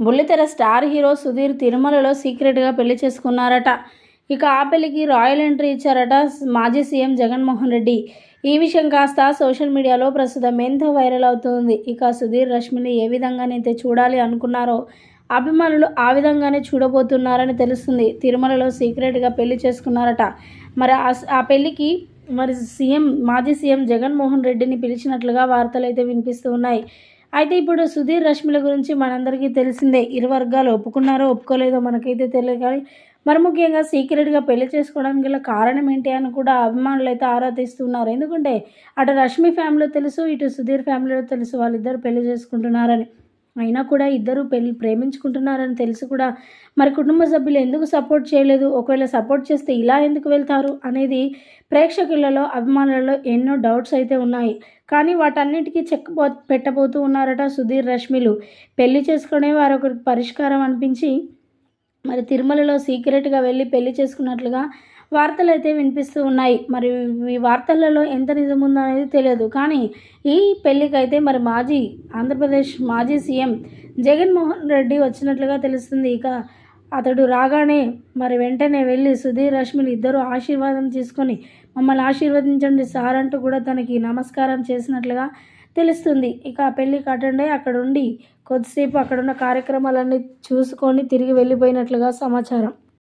బుల్లితెర star hero Sudheer తిరుమలలో సీక్రెట్గా పెళ్ళి చేసుకున్నారట. ఇక ఆ పెళ్ళికి రాయల్ ఎంట్రీ ఇచ్చారట మాజీ సీఎం జగన్మోహన్ రెడ్డి. ఈ విషయం కాస్త సోషల్ మీడియాలో ప్రస్తుతం ఎంతో వైరల్ అవుతుంది. ఇక సుధీర్ రష్మిని ఏ విధంగానైతే చూడాలి అనుకున్నారో అభిమానులు ఆ విధంగానే చూడబోతున్నారని తెలుస్తుంది. తిరుమలలో సీక్రెట్గా పెళ్ళి చేసుకున్నారట. మరి ఆ- ఆ పెళ్ళికి మరి సీఎం మాజీ సీఎం జగన్మోహన్ రెడ్డిని పిలిచినట్లుగా వార్తలు అయితే వినిపిస్తూ ఉన్నాయి. అయితే ఇప్పుడు సుధీర్ రష్మిల గురించి మనందరికీ తెలిసిందే. ఇరు వర్గాలు ఒప్పుకున్నారో ఒప్పుకోలేదో మనకైతే తెలియదు కానీ మరి ముఖ్యంగా సీక్రెట్గా పెళ్ళి చేసుకోవడానికి గల కారణం ఏంటి అని కూడా అభిమానులు అయితే ఆరా తీస్తున్నారు. ఎందుకంటే అటు రష్మి ఫ్యామిలీలో తెలుసు ఇటు సుధీర్ ఫ్యామిలీలో తెలుసు వాళ్ళిద్దరు పెళ్ళి చేసుకుంటున్నారని. అయినా కూడా ఇద్దరు పెళ్ళి ప్రేమించుకుంటున్నారని తెలిసి కూడా మరి కుటుంబ సభ్యులు ఎందుకు సపోర్ట్ చేయలేదు? ఒకవేళ సపోర్ట్ చేస్తే ఇలా ఎందుకు వెళ్తారు? అనేది ప్రేక్షకులలో అభిమానులలో ఎన్నో డౌట్స్ అయితే ఉన్నాయి. కానీ వాటన్నిటికీ చెక్ పో పెట్టబోతూ ఉన్నారట సుధీర్ రష్మిలు. పెళ్ళి చేసుకునే వారు ఒక పరిష్కారం అనిపించి మరి తిరుమలలో సీక్రెట్గా వెళ్ళి పెళ్ళి చేసుకున్నట్లుగా వార్తలు అయితే వినిపిస్తూ ఉన్నాయి. మరి ఈ వార్తలలో ఎంత నిజం ఉందో అనేది తెలియదు. కానీ ఈ పెళ్ళికైతే మరి మాజీ ఆంధ్రప్రదేశ్ మాజీ సీఎం జగన్మోహన్ రెడ్డి వచ్చినట్లుగా తెలుస్తుంది. ఇక అతడు రాగానే మరి వెంటనే వెళ్ళి సుధీర్ రష్మిలు ఇద్దరు ఆశీర్వాదం తీసుకొని మమ్మల్ని ఆశీర్వదించండి సార్ అంటూ కూడా తనకి నమస్కారం చేసినట్లుగా తెలుస్తుంది. ఇక ఆ పెళ్ళికి అటెండ్ అయ్యి అక్కడ ఉండి కొద్దిసేపు అక్కడున్న కార్యక్రమాలన్నీ చూసుకొని తిరిగి వెళ్ళిపోయినట్లుగా సమాచారం.